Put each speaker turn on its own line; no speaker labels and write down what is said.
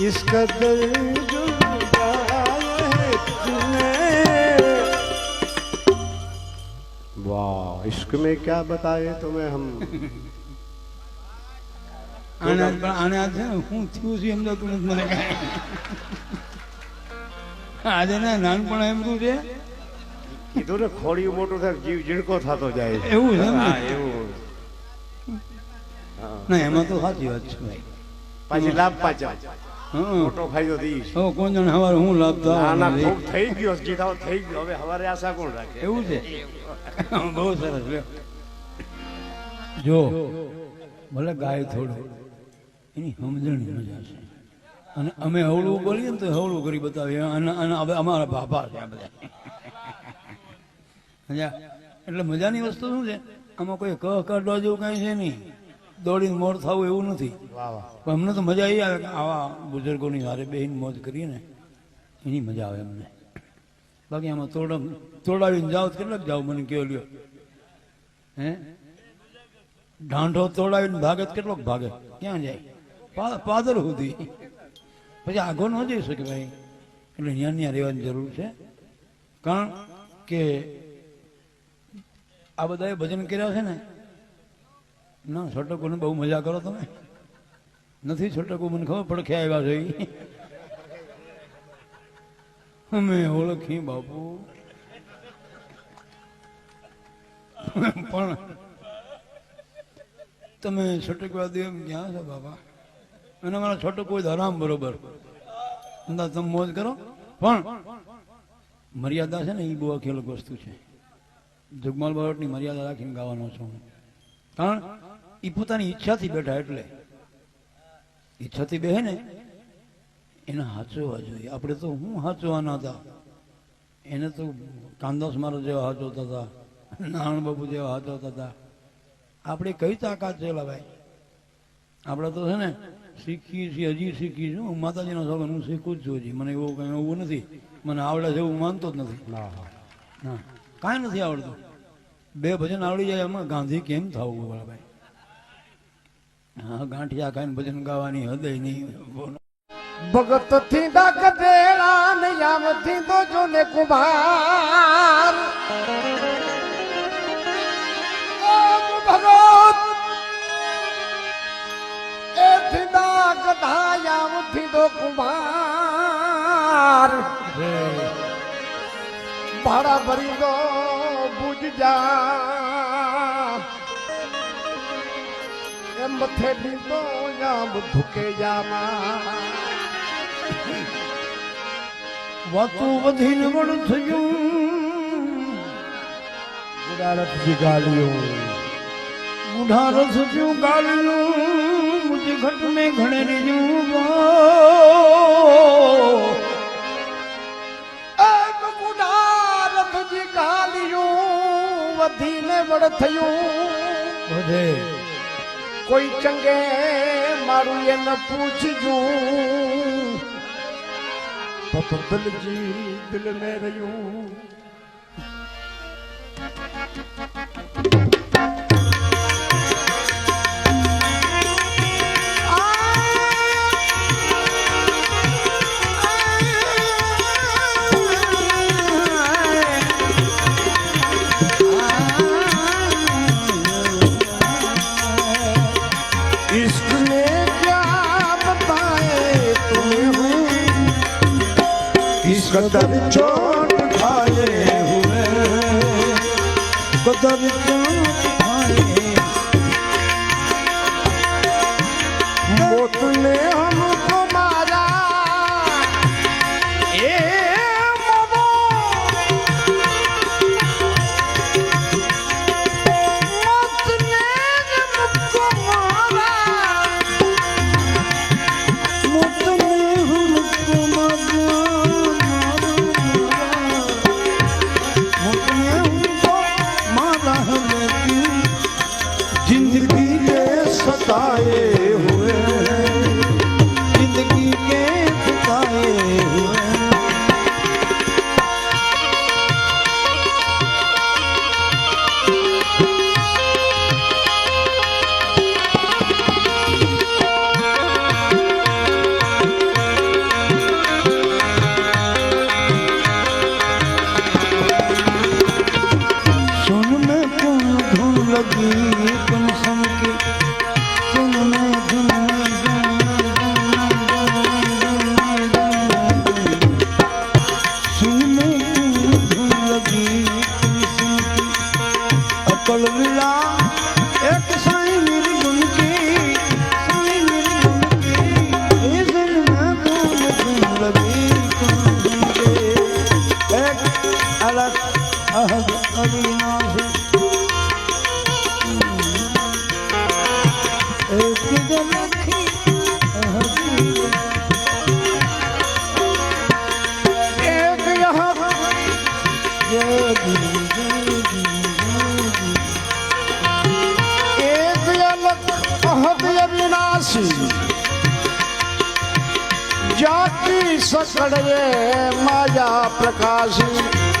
इस कदर जुड़ जाए है तूने वाह इश्क में क्या बताए तुम्हें हम
આને આજ પણ આને આજ છે ને હું થયું છે એમ તો નથી મને કાંઈ આજે ના નાનપણ એમ તું છે
કીધું ને ખોડિયું મોટું થાય જીવ ઝીણકો થતો જાય છે.
એવું છે એમ ને?
હા એવું હા.
ના એમાં તો સાચી વાત છે ભાઈ
પાછી લાભ પાછા
હા
મોટો ફાયદો થઈ
હવે કોણ જાણે સવારે હું લાભ
ના ના ખૂબ થઈ ગયો જીતાવ થઈ ગયો. હવે હવારે આશા કોણ રાખે?
એવું છે? બહુ સરસ લ્યો. જો ભલે ગાય થોડું એની સમજણ મજા છે. અને અમે હવળું બોલીએ ને તો હવળું કરી બતાવીએ. અને અને હવે અમારા બાપા છે બધા. મજા એટલે મજાની વસ્તુ શું છે? આમાં કોઈ કહ કરડો જેવું કાંઈ છે નહીં. દોડીને મોર થવું એવું નથી. પણ અમને તો મજા એ આવે કે આવા બુઝુર્ગોની હારે બેહીને મોજ કરીએ ને એની મજા આવે અમને. બાકી આમાં તોડમ તોડાવીને જાઓ કેટલાક જાઓ મને કહો લ્યો. હે? ઢાંઢો તોડાવીને ભાગે કેટલોક ભાગે? ક્યાં જાય? પાદર સુધી. પછી આગો ન જઈ શકે ભાઈ. એટલે ત્યાં ત્યાં રહેવાની જરૂર છે. કારણ કે આ બધાએ ભજન કર્યા છે ને ના, છોટકોને બહુ મજા કરો તમે. નથી છોટકો મને ખબર પડખે આવ્યા છે. અમે ઓળખી બાપુ. પણ તમે છોટકવાદી એમ ક્યાં છો બાપા? અને મારા છોટો કોઈ ધરામ બરોબર. અંદાજ તમે મોજ કરો. પણ મર્યાદા છે ને એ બહુ અલગ વસ્તુ છે. જગમાલ બારોટની મર્યાદા રાખીને ગાવાનો છું કારણ એ પોતાની ઈચ્છાથી બેઠા એટલે. ઈચ્છાથી બેહે ને એને હાચવવા જોઈએ. આપણે તો હું હાચવાના હતા. એને તો કાંદાસ મારા જેવા હાચવતા હતા નારાયણ બાબુ જેવા હાચવતા હતા. આપણે કઈ તાકાત છે ભાઈ? આપણે તો છે ને શીખીએ છીએ હજી શીખી છું હું માતાજીનો સગન હું શીખું જ છું હજી. મને એવું કંઈ એવું નથી. મને આવડે છે એવું માનતો જ નથી.
ના
કાંઈ નથી આવડતું. બે ભજન આવડી જાય એમાં ગાંધી કેમ થવું ભાઈ? હા ગાંઠિયા ખાઈને ભજન ગાવાની હૃદય નહીં.
ભગતથી ડાક દેડા ને યામથી તો જો ને ઓમ ભગત એ થી ડાક ધાયામથી તો કુમાર ભાડા ભરી દો બુજ જા મથે લીધો યામ ભૂકે જામા
વાતું વધીને વણ થયું.
ગુડારતજી ગાલિયો
બુઢા રસ થયું ગાળ્યું. મુજ ઘટ મેં ઘણે રીજું
એમ ગુડારતજી ગાલિયો વધીને વડ થયું.
વધે.
કોઈ ચંગે મારું એને પૂછજો. તો તો દિલજી દિલ મેં રહ્યું. कदर चोट खाए हुए
कदर चोट आए માનસી
જાતિ સકળે માયા પ્રકાશી.